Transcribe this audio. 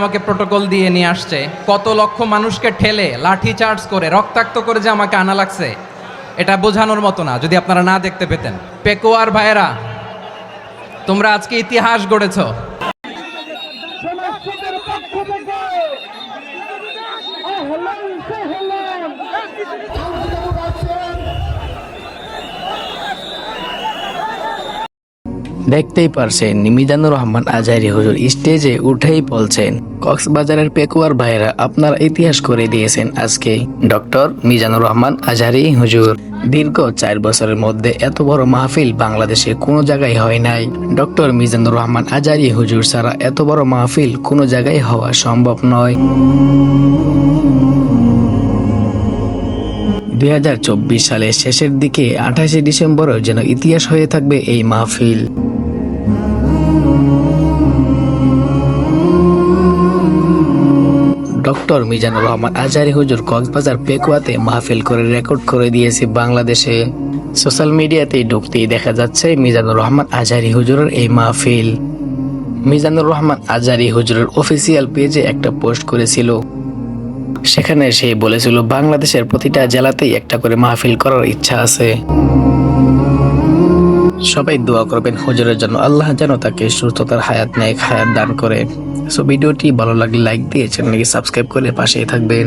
আমাকে প্রোটোকল দিয়ে নিয়ে আসছে। কত লক্ষ মানুষকে ঠেলে, লাঠি চার্জ করে, রক্তাক্ত করে যে আমাকে আনা লাগছে, এটা বোঝানোর মতো না, যদি আপনারা না দেখতে পেতেন। পেকোয়ার ভাইয়েরা, তোমরা আজকে ইতিহাস গড়েছ। দেখতেই পারছেন মিজানুর রহমান আজারি হুজুর স্টেজে উঠেই বলছেন, কক্সবাজারের পেকুয়ার ভাইরা আপনারা ইতিহাস করে দিয়েছেন আজকে। ডক্টর মিজানুর রহমান আজারি হুজুর, দীর্ঘ চার বছরের মধ্যে এত বড় মাহফিল বাংলাদেশে কোনো জায়গায় হয় নাই। ডক্টর মিজানুর রহমান আজারি হুজুর ছাড়া এত বড় মাহফিল কোনো জায়গায় হওয়া সম্ভব নয়। দুই সালের শেষের দিকে আঠাশে ডিসেম্বরও যেন ইতিহাস হয়ে থাকবে এই মাহফিল। ডক্টর মিজানুর রহমান আজারি হুজুর কক্সবাজার পেকুয়াতে মাহফিল করে রেকর্ড করে দিয়েছে বাংলাদেশে। সোশ্যাল মিডিয়াতেই ঢুকতেই দেখা যাচ্ছে মিজানুর রহমান আজারি হুজুরের এই মাহফিল। মিজানুর রহমান আজারি হুজুরের অফিসিয়াল পেজে একটা পোস্ট করেছিল। সেখানে সে বলেছিল, বাংলাদেশের প্রতিটা জেলাতেই একটা করে মাহফিল করার ইচ্ছা আছে। সবাই দোয়া করবেন হুজুরের জন্য। আল্লাহ যেন তাকে সুস্থতার হায়াত, নেক হায়াত দান করে। সো ভিডিওটি ভালো লাগলে লাইক দিয়ে চ্যানেলকে সাবস্ক্রাইব করে পাশেই থাকবেন।